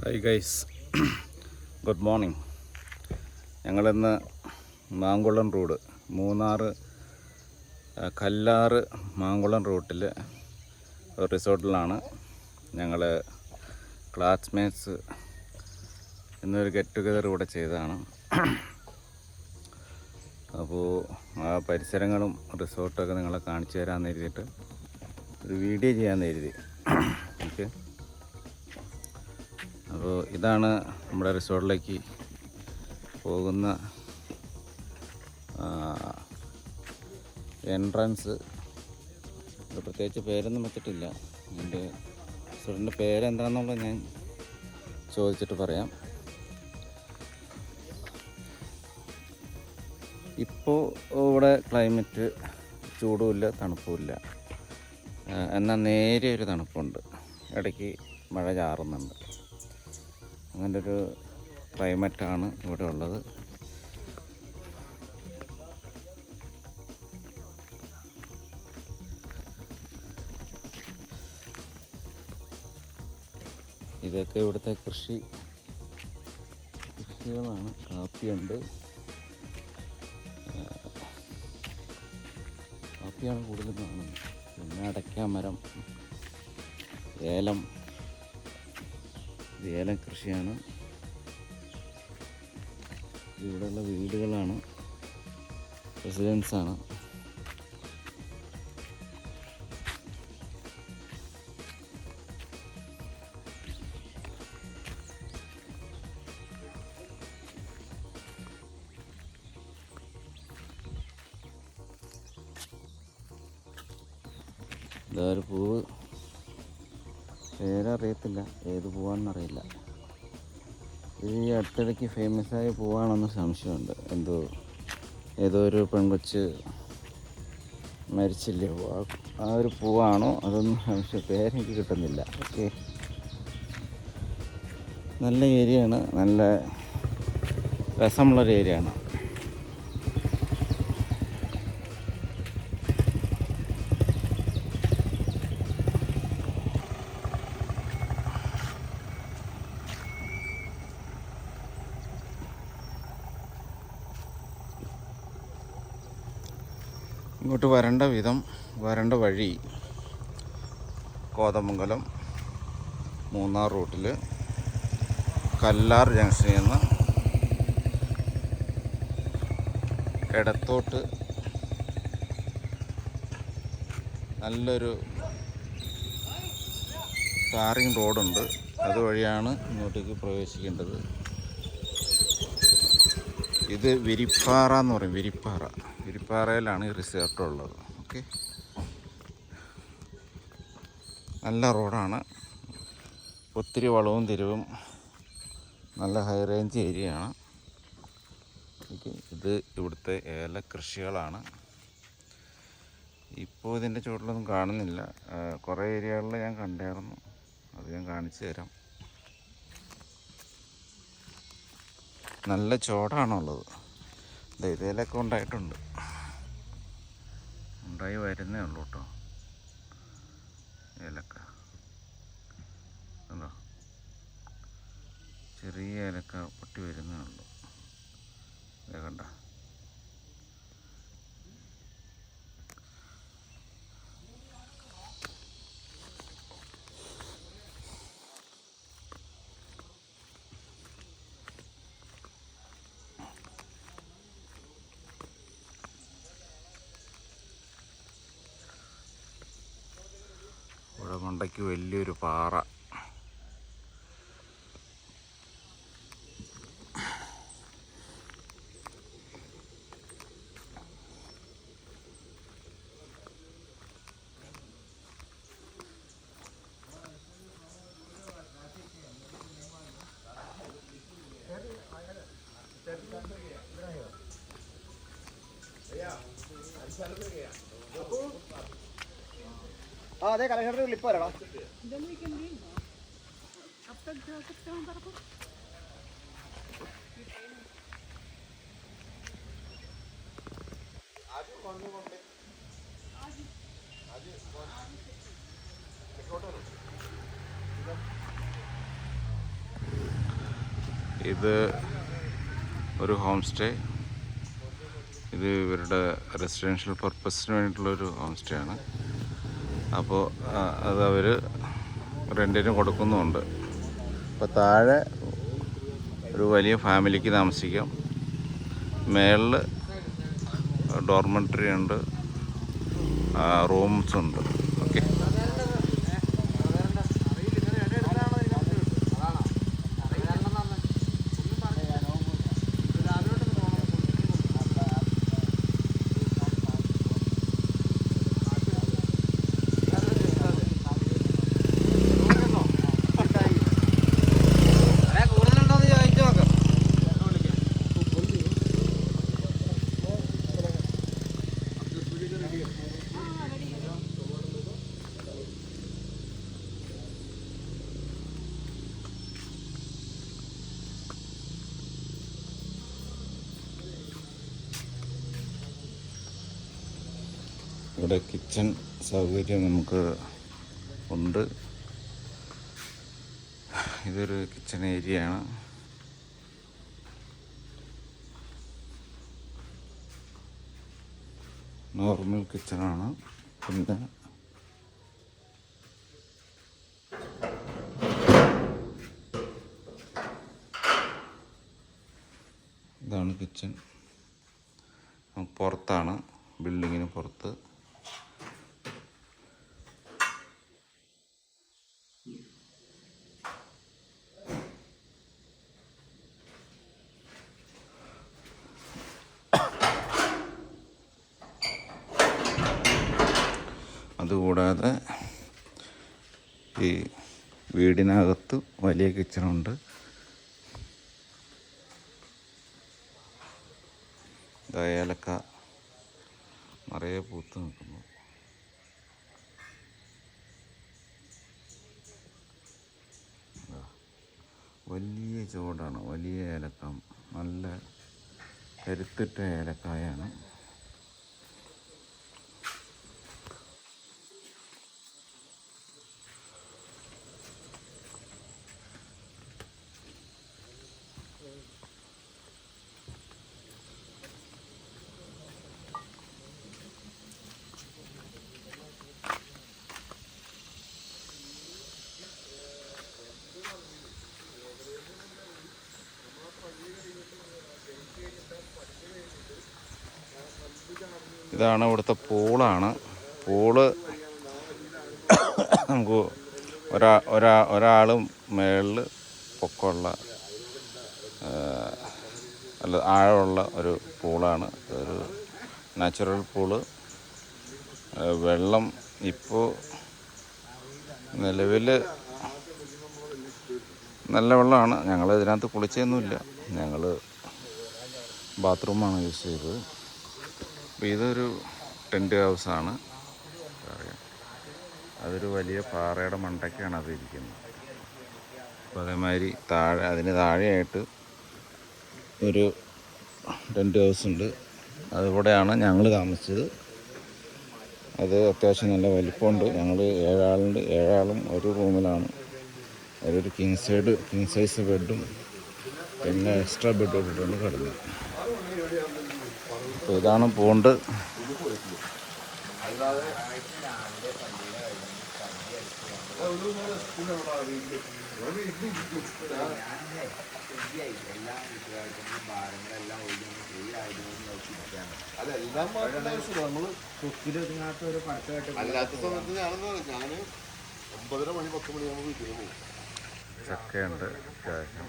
Hi guys good morning ഞങ്ങളിന്ന് Mankulam road Munnar Kallar Mankulam റൂട്ടിൽ റിസോർട്ടിലാണ് ഞങ്ങൾ ക്ലാസ്മേറ്റ്സ് എന്നൊരു ഗെറ്റ് ടുഗദർ ഇവിടെ ചെയ്തതാണ്. അപ്പോൾ ആ പരിസരങ്ങളും റിസോർട്ടൊക്കെ നിങ്ങളെ കാണിച്ചു തരാമെന്ന് എഴുതിയിട്ട് ഒരു വീഡിയോ ചെയ്യാമെന്ന് എഴുതി. ഓക്കെ അപ്പോൾ ഇതാണ് നമ്മുടെ റിസോർട്ടിലേക്ക് പോകുന്ന എൻട്രൻസ്. പ്രത്യേകിച്ച് പേരൊന്നും വെച്ചിട്ടില്ല. എന്റെ റിസോർട്ടിന്റെ പേരെന്താണെന്നുള്ളത് ഞാൻ ചോദിച്ചിട്ട് പറയാം. ഇപ്പോൾ ഇവിടെ ക്ലൈമറ്റ് ചൂടുമില്ല തണുപ്പുമില്ല. എന്നാൽ നേരിയ ഒരു തണുപ്പുണ്ട്. ഇടയ്ക്ക് മഴ ചാറുന്നുണ്ട്. അങ്ങനെ ഒരു ക്ലൈമറ്റാണ് ഇവിടെ ഉള്ളത്. ഇതൊക്കെ ഇവിടുത്തെ കൃഷി കൃഷികളാണ്. കാപ്പിയുണ്ട്. കാപ്പിയാണ് കൂടുതലും കാണുന്നത്. പിന്നെ അടയ്ക്കാമരം ഏലം ഇത് ഏലം കൃഷിയാണ്. ഇവിടെയുള്ള വീടുകളാണ്. റെസിഡൻസാണ് ഇതൊരു ഇതാ പൂവ്. പേരറിയത്തില്ല. ഏത് പൂവാണെന്നറിയില്ല ഇത് ഈ അടുത്തിടയ്ക്ക് ഫേമസ് പോവാണെന്ന് സംശയമുണ്ട്. എന്തോ ഏതോ ഒരു പെൺകൊച്ച് മരിച്ചില്ല? ആ ഒരു പൂവാണോ? അതൊന്നും സംശയം പേരെനിക്ക് കിട്ടുന്നില്ല. ഓക്കെ. നല്ല ഏരിയയാണ്. നല്ല രസമുള്ളൊരു ഏരിയയാണ്. ഇങ്ങോട്ട് വരേണ്ട വിധം വരേണ്ട വഴി കോതമംഗലം മൂന്നാർ റൂട്ടിൽ കല്ലാർ ജംഗ്ഷനിൽ നിന്ന് ഇടത്തോട്ട് നല്ലൊരു ടാറിങ് റോഡുണ്ട്. അതുവഴിയാണ് ഇങ്ങോട്ടേക്ക് പ്രവേശിക്കേണ്ടത്. ഇത് വിരിപ്പാറ എന്ന് പറയും വിരിപ്പാറ. വിരിപ്പാറയിലാണ് ഈ റിസോർട്ട് ഉള്ളത്. ഓക്കെ. നല്ല റോഡാണ്. ഒത്തിരി വളവും തിരിവും നല്ല ഹൈ റേഞ്ച് ഏരിയയാണ്. ഇത് ഇവിടുത്തെ ഏല കൃഷികളാണ്. ഇപ്പോൾ ഇതിന്റെ ചുവട്ടിലൊന്നും കാണുന്നില്ല. കുറേ ഏരിയകളിൽ ഞാൻ കണ്ടായിരുന്നു. അത് ഞാൻ കാണിച്ചു തരാം. നല്ല ചോടാണുള്ളത്. ഇതിലൊക്കെ ഉണ്ടായിട്ടുണ്ട്. ഉണ്ടായി വരുന്നേ ഉള്ളൂ കേട്ടോ ഏലക്ക. കണ്ടോ ചെറിയ ഏലക്ക പൊട്ടി വരുന്നേ ഉള്ളൂ. കണ്ട ഇവിടെ മണ്ടയ്ക്ക് വലിയൊരു പാറ. ആ അതെ കലക്ഷണത്തിന് ക്ലിപ്പ് വരടാ ഇത് ഒരു ഹോം സ്റ്റേ ഇത് ഇവരുടെ റെസിഡൻഷ്യൽ പർപ്പസിന് വേണ്ടിയിട്ടുള്ളൊരു ഹോം സ്റ്റേ ആണ്. അപ്പോൾ അത് അവർ റെന്റിന് കൊടുക്കുന്നുമുണ്ട് അപ്പോൾ താഴെ ഒരു വലിയ ഫാമിലിക്ക് താമസിക്കാം. മേളിൽ ഡോർമെട്രി ഉണ്ട്. റൂംസ് ഉണ്ട്. ഇവിടെ കിച്ചൺ സൗകര്യം നമുക്ക് ഉണ്ട്. ഇതൊരു കിച്ചൺ ഏരിയ ആണ്. നോർമൽ കിച്ചണാണ് പിന്നെ ഇതാണ് കിച്ചൺ പുറത്താണ് ബിൽഡിങ്ങിന് പുറത്ത് അതുകൂടാതെ ഈ വീടിനകത്ത് വലിയ കിച്ചണുണ്ട്. ഏലക്ക നിറയെ പൂത്ത് നിൽക്കുന്നു. വലിയ ചുവടാണ് വലിയ ഏലക്ക നല്ല കരുത്തിട്ട ഏലക്കായാണ്. ഇതാണ് ഇവിടുത്തെ പൂളാണ്. പൂൾ നമുക്ക് ഒരാ ഒരാ ഒരാളും മേളിൽ പൊക്കമുള്ള അല്ല ആഴമുള്ള ഒരു പൂളാണ്. ഒരു നാച്ചുറൽ പൂൾ. വെള്ളം ഇപ്പോൾ നിലവിൽ നല്ല വെള്ളമാണ്. ഞങ്ങൾ ഇതിനകത്ത് കുളിച്ചൊന്നുമില്ല. ഞങ്ങൾ ബാത്റൂമാണ് യൂസ് ചെയ്തത്. അപ്പോൾ ഇതൊരു ടെന്റ് ഹൗസാണ്. അതൊരു വലിയ പാറയുടെ മണ്ടയ്ക്കാണ് അത് ഇരിക്കുന്നത്. അപ്പോൾ അതേമാതിരി താഴെ അതിന് താഴെയായിട്ട് ഒരു ടെന്റ് ഹൗസ് ഉണ്ട്. അതിവിടെയാണ് ഞങ്ങൾ താമസിച്ചത്. അത് അത്യാവശ്യം നല്ല വലിപ്പമുണ്ട്. ഞങ്ങൾ ഏഴാളുണ്ട്. ഏഴാളും ഒരു റൂമിലാണ്. അതിലൊരു കിങ് സൈഡ് കിങ് സൈസ് ബെഡും പിന്നെ എക്സ്ട്രാ ബെഡ് ഇട്ടിട്ടുണ്ട് കിടന്നത്. അപ്പോൾ ഇതാണ് പൂണ്ട്. കുക്കിലൊതുങ്ങാത്ത ഒരു പടക്കമായിട്ട് അല്ലാത്ത സമയത്ത് ഞാനെന്ന് പറഞ്ഞു ഞാൻ ഒമ്പതര മണി പത്ത് മണിയാകുമ്പോൾ വീട്ടിൽ പോകും ചക്കയുണ്ട് അത്യാവശ്യം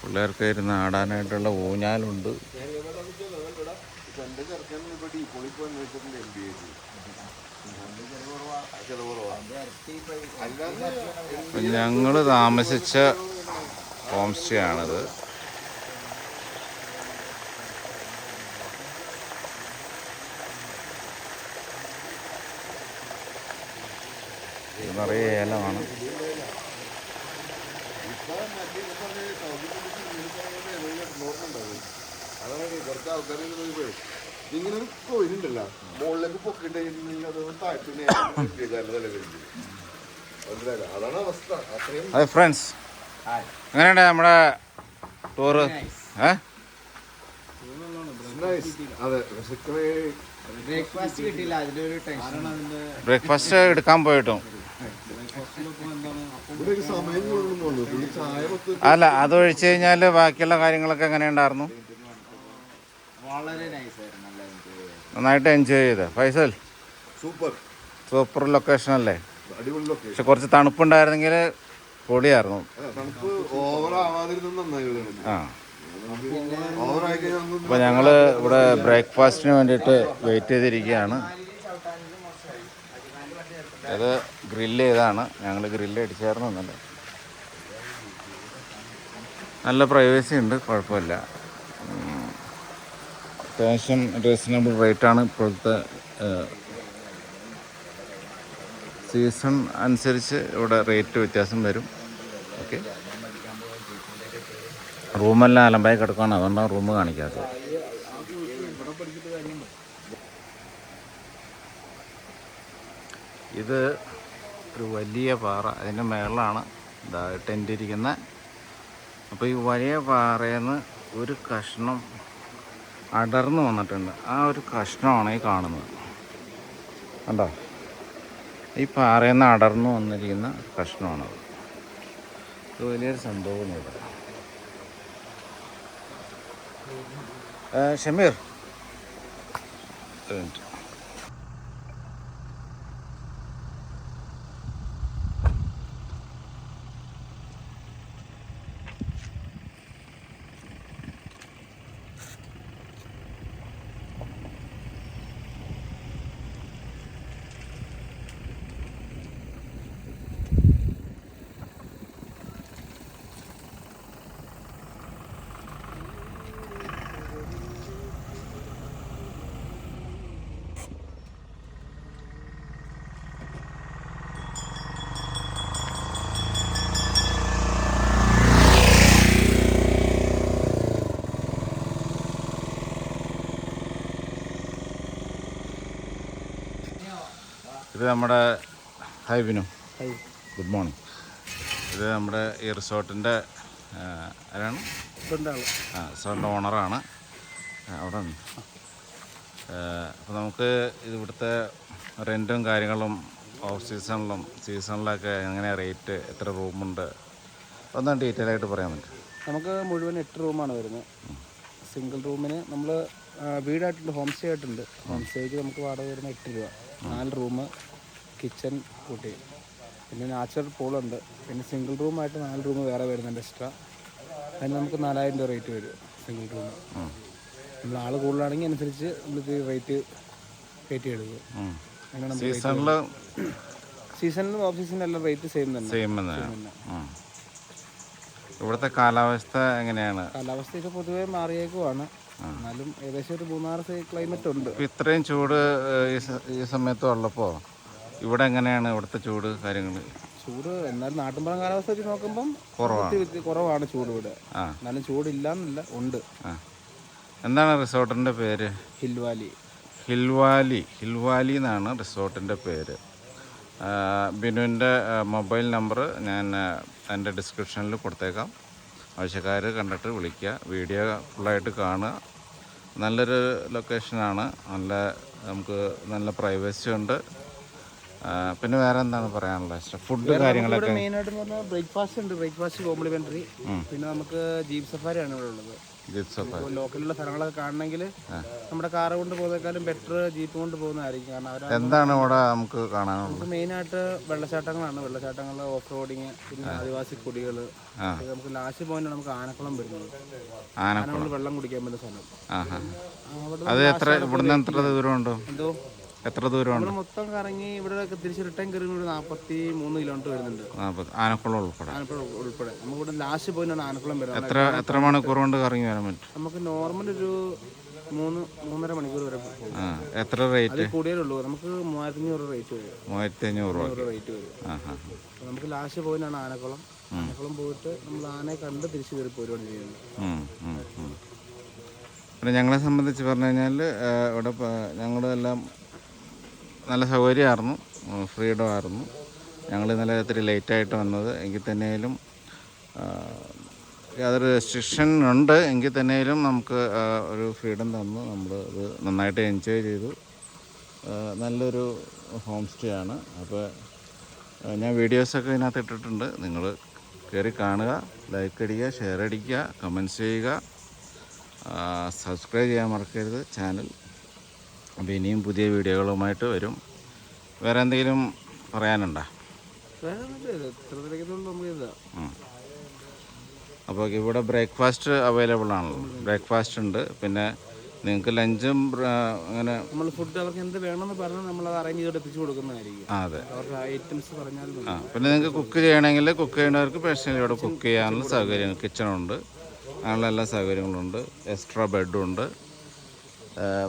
പിള്ളേർക്ക് ഇരുന്ന് ആടാനായിട്ടുള്ള ഊഞ്ഞാലുണ്ട്. അല്ലാതെ ഞങ്ങൾ താമസിച്ച ഹോം സ്റ്റേ ആണിത്. ഇത് നിറയെ ഏലമാണ്. ഇങ്ങനെ ഒരു മുകളിലേക്ക് അത് അതാണ് അവസ്ഥ ഫ്രണ്ട്സ് എങ്ങനെയുണ്ട് നമ്മുടെ ടൂറ് ഏഹ് അതെ പക്ഷേ ബ്രേക്ക്ഫാസ്റ്റ് കിട്ടിയില്ല ഒരു ടെൻഷൻ ബ്രേക്ക്ഫാസ്റ്റ് എടുക്കാൻ പോയിട്ടും. അല്ല അത് ഒഴിച്ചു കഴിഞ്ഞാൽ ബാക്കിയുള്ള കാര്യങ്ങളൊക്കെ എങ്ങനെയുണ്ടായിരുന്നു വളരെ നൈസ് ആയിരുന്നു നല്ല enjoy നന്നായിട്ട് എൻജോയ് ചെയ്ത്. ഫൈസൽ? സൂപ്പർ. സൂപ്പർ ലൊക്കേഷൻ അല്ലേ? അടിപൊളി ലൊക്കേഷൻ പക്ഷെ കുറച്ച് തണുപ്പുണ്ടായിരുന്നെങ്കിൽ പൊളിയായിരുന്നു. തണുപ്പ് ഓവർ ആവാതിരുന്നത് നന്നായി ആ. അപ്പോൾ ഞങ്ങൾ ഇവിടെ ബ്രേക്ക്ഫാസ്റ്റിന് വേണ്ടിയിട്ട് വെയിറ്റ് ചെയ്തിരിക്കുകയാണ്. അത് ഗ്രില്ല് ചെയ്താണ്. ഞങ്ങൾ ഗ്രില്ല് അടിച്ചായിരുന്നു എന്നല്ലേ നല്ല പ്രൈവസി ഉണ്ട് കുഴപ്പമില്ല. അത്യാവശ്യം റീസണബിൾ റേറ്റാണ് ഇപ്പോഴത്തെ സീസൺ അനുസരിച്ച് ഇവിടെ റേറ്റ് വ്യത്യാസം വരും. ഓക്കെ. റൂമെല്ലാം അലമ്പായി കിടക്കുകയാണ് അതുകൊണ്ടാണ് റൂം കാണിക്കാത്തത്. ഇത് ഒരു വലിയ പാറ. അതിന്റെ മേളിലാണ് ടെന്റിരിക്കുന്നത് അപ്പോൾ ഈ വലിയ പാറയിൽ നിന്ന് ഒരു കഷ്ണം അടർന്നു വന്നിട്ടുണ്ട്. ആ ഒരു കഷ്ണമാണ് ഈ കാണുന്നത്. കണ്ടോ? ഈ പാറയിൽ നിന്ന് അടർന്നു വന്നിരിക്കുന്ന കഷ്ണമാണത്. വലിയൊരു സംഭവമാണ് ഇവിടെ Eh, uh, Samir. Evet. നമ്മുടെ ഹൈ വിനു ഗുഡ് മോർണിംഗ് ഇത് നമ്മുടെ ഈ റിസോർട്ടിന്റെ ആരാണ്? ആ റിസോർട്ടിന്റെ ഓണറാണ്. അവിടെ അപ്പോൾ നമുക്ക് ഇവിടുത്തെ റെന്റും കാര്യങ്ങളും ഓഫ് സീസണിലും സീസണിലൊക്കെ എങ്ങനെ റേറ്റ് എത്ര റൂമുണ്ട്? ഒന്ന് ഡീറ്റെയിൽ ആയിട്ട് പറയാൻ പറ്റും നമുക്ക് മുഴുവൻ എട്ട് റൂമാണ് വരുന്നത്. സിംഗിൾ റൂമിന് നമ്മൾ വീടായിട്ടുണ്ട് ഹോം സ്റ്റേ ആയിട്ടുണ്ട്. ഹോം സ്റ്റേക്ക് നമുക്ക് വാടക വരുന്ന എട്ട് രൂപ. നാല് റൂം കിച്ചൺ കൂട്ടി. പിന്നെ നാച്ചുറൽ പൂളുണ്ട് പിന്നെ സിംഗിൾ റൂമായിട്ട് നാല് റൂം വേറെ വരുന്നുണ്ട് എക്സ്ട്രാ അതിന് നമുക്ക് നാലായിരം രൂപ റേറ്റ് വരും സിംഗിൾ റൂം നമ്മൾ ആൾ കൂടുതലാണെങ്കിൽ അനുസരിച്ച് നമുക്ക് റേറ്റ് കയറ്റി എടുക്കും. അങ്ങനെ നമ്മൾ സീസണിലും ഓഫ് സീസണിലും എല്ലാം റേറ്റ് സെയിം തന്നെ. സെയിം തന്നെ. ഇവിടുത്തെ കാലാവസ്ഥ എങ്ങനെയാണ്? കാലാവസ്ഥ ഇപ്പോൾ പൊതുവേ മാറിയേക്കുവാണ്. എന്നാലും ഏകദേശം ഒരു മൂന്നാറ് ക്ലൈമറ്റ് ഉണ്ട്. ഇത്രയും ചൂട് ഈ സമയത്ത് ഉള്ളപ്പോൾ ഇവിടെ എങ്ങനെയാണ് ഇവിടുത്തെ ചൂട് കാര്യങ്ങൾ ചൂട് എന്നാലും നാട്ടിൻപുറം കാലാവസ്ഥ വെച്ച് നോക്കുമ്പം കുറവാണ്. കുറവാണ് ചൂട് ഇവിടെ. എന്നാലും ചൂടില്ല എന്നല്ല ഉണ്ട് എന്താണ് റിസോർട്ടിന്റെ പേര്? ഹിൽവാലി. ഹിൽവാലി. ഹിൽവാലി എന്നാണ് റിസോർട്ടിന്റെ പേര്. ബിനുവിന്റെ മൊബൈൽ നമ്പർ ഞാൻ എന്റെ ഡിസ്ക്രിപ്ഷനിൽ കൊടുത്തേക്കാം. ആവശ്യക്കാർ കണ്ടിട്ട് വിളിക്കുക. വീഡിയോ ഫുള്ളായിട്ട് കാണുക. നല്ലൊരു ലൊക്കേഷനാണ്. നല്ല നമുക്ക് നല്ല പ്രൈവസി ഉണ്ട് പിന്നെ വേറെ എന്താണ് പറയാനുള്ളത്? ഫുഡ് കാര്യങ്ങളൊക്കെ? മെയിനായിട്ട് പറഞ്ഞാൽ ബ്രേക്ക്ഫാസ്റ്റ് ഉണ്ട്. ബ്രേക്ക്ഫാസ്റ്റ് കോംപ്ലിമെന്ററി പിന്നെ നമുക്ക് ജീപ്പ് ആണ് ഇവിടെ ഉള്ളത്. ലോക്കലിലുള്ള സ്ഥലങ്ങളൊക്കെ കാണണമെങ്കിൽ നമ്മുടെ കാർ കൊണ്ട് പോകുന്നേക്കാളും ബെറ്റർ ജീപ്പ് കൊണ്ട് പോകുന്നതായിരിക്കും. കാരണം എന്താണ് ഇവിടെ നമുക്ക് കാണാനുള്ളത്? നമുക്ക് മെയിനായിട്ട് വെള്ളച്ചാട്ടങ്ങളാണ്. വെള്ളച്ചാട്ടങ്ങൾ ഓഫ് റോഡിങ് പിന്നെ ആദിവാസി കുടികൾ നമുക്ക് ലാസ്റ്റ് പോയിന്റ് നമുക്ക് ആനക്കുളം വരുന്നത്. ആനക്കുളം. വെള്ളം കുടിക്കാൻ പറ്റുന്ന സ്ഥലം. അത് എത്ര ഇവിടുന്ന് എത്ര ദൂരമുണ്ട്? എന്തോ? എത്ര ദൂരമാണ്? നമ്മൾ മൊത്തം കറങ്ങി ഇവിടെ തിരിച്ച് റിട്ടേൺ കയറി ഒരു നാൽപ്പത്തി മൂന്ന് കിലോമീറ്റർ വരുന്നുണ്ട് ആനക്കുളം ഉൾപ്പെടെ. ആനക്കുളം ഉൾപ്പെടെ. നമുക്ക് ഇവിടെ ലാസ്റ്റ് പോയിന്റാണ് ആനക്കുളം വരുന്നത്. എത്ര എത്ര മണിക്കൂർ കൊണ്ട് കറങ്ങി വരാൻ പറ്റും? നമുക്ക് നോർമൽ ഒരു മൂന്ന് മൂന്നര മണിക്കൂർ വരെ എത്ര റേറ്റ് കൂടിയേ നമുക്ക് മൂവായിരത്തി അഞ്ഞൂറ് റേറ്റ് വരും. മൂവായിരത്തി അഞ്ഞൂറ് രൂപ റേറ്റ് വരും. നമുക്ക് ലാസ്റ്റ് പോയിന്റാണ് ആനക്കുളം. ആനക്കുളം പോയിട്ട് നമ്മൾ ആനയെ കണ്ട് തിരിച്ചു കയറി പോരുകയാണ് ചെയ്യുന്നത്. പിന്നെ ഞങ്ങളെ സംബന്ധിച്ച് പറഞ്ഞു കഴിഞ്ഞാൽ ഇവിടെ ഞങ്ങളെല്ലാം നല്ല സൗകര്യമായിരുന്നു ഫ്രീഡം ആയിരുന്നു ഞങ്ങൾ ഇന്നലെ ഇത്തിരി ലേറ്റായിട്ട് വന്നത് എങ്കിൽ തന്നെയും യാതൊരു റെസ്ട്രിക്ഷൻ ഉണ്ട് എങ്കിൽ തന്നെയും നമുക്ക് ഒരു ഫ്രീഡം തന്നു. നമ്മൾ ഇത് നന്നായിട്ട് എൻജോയ് ചെയ്തു. നല്ലൊരു ഹോം സ്റ്റേ ആണ് അപ്പോൾ ഞാൻ വീഡിയോസൊക്കെ ഇതിനകത്ത് ഇട്ടിട്ടുണ്ട്. നിങ്ങൾ കയറി കാണുക ലൈക്ക് അടിക്കുക ഷെയർ അടിക്കുക കമന്റ്സ് ചെയ്യുക. സബ്സ്ക്രൈബ് ചെയ്യാൻ മറക്കരുത്. ചാനൽ അപ്പോൾ ഇനിയും പുതിയ വീഡിയോകളുമായിട്ട് വരും. വേറെ എന്തെങ്കിലും പറയാനുണ്ടോ? അപ്പോൾ ഇവിടെ ബ്രേക്ക്ഫാസ്റ്റ് അവൈലബിൾ ആണല്ലോ. ബ്രേക്ക്ഫാസ്റ്റ് ഉണ്ട്. പിന്നെ നിങ്ങൾക്ക് ലഞ്ചും അങ്ങനെ നമ്മൾ ഫുഡ് അവർക്ക് എന്ത് വേണമെന്ന് പറഞ്ഞാൽ നമ്മൾ അത് അറേഞ്ച് ചെയ്ത് എത്തിച്ചു കൊടുക്കുന്നതായിരിക്കും. അതെ. അവർക്ക് ഐറ്റംസ് പറഞ്ഞാൽ ആ പിന്നെ നിങ്ങൾക്ക് കുക്ക് ചെയ്യണമെങ്കിൽ കുക്ക് ചെയ്യുന്നവർക്ക് പേഴ്സണലി ഇവിടെ കുക്ക് ചെയ്യാനുള്ള സൗകര്യം. കിച്ചണുണ്ട് അങ്ങനെയുള്ള എല്ലാ സൗകര്യങ്ങളുണ്ട് എക്സ്ട്രാ ബെഡും ഉണ്ട്.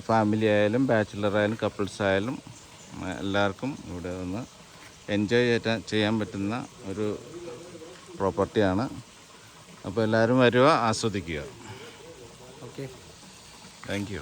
ഫാമിലി ആയാലും ബാച്ചിലർ ആയാലും കപ്പിൾസ് ആയാലും എല്ലാവർക്കും ഇവിടെ ഒന്ന് എൻജോയ് ചെയ്യാൻ ചെയ്യാൻ പറ്റുന്ന ഒരു പ്രോപ്പർട്ടിയാണ് അപ്പോൾ എല്ലാവരും വരിക ആസ്വദിക്കുക. Okay thank you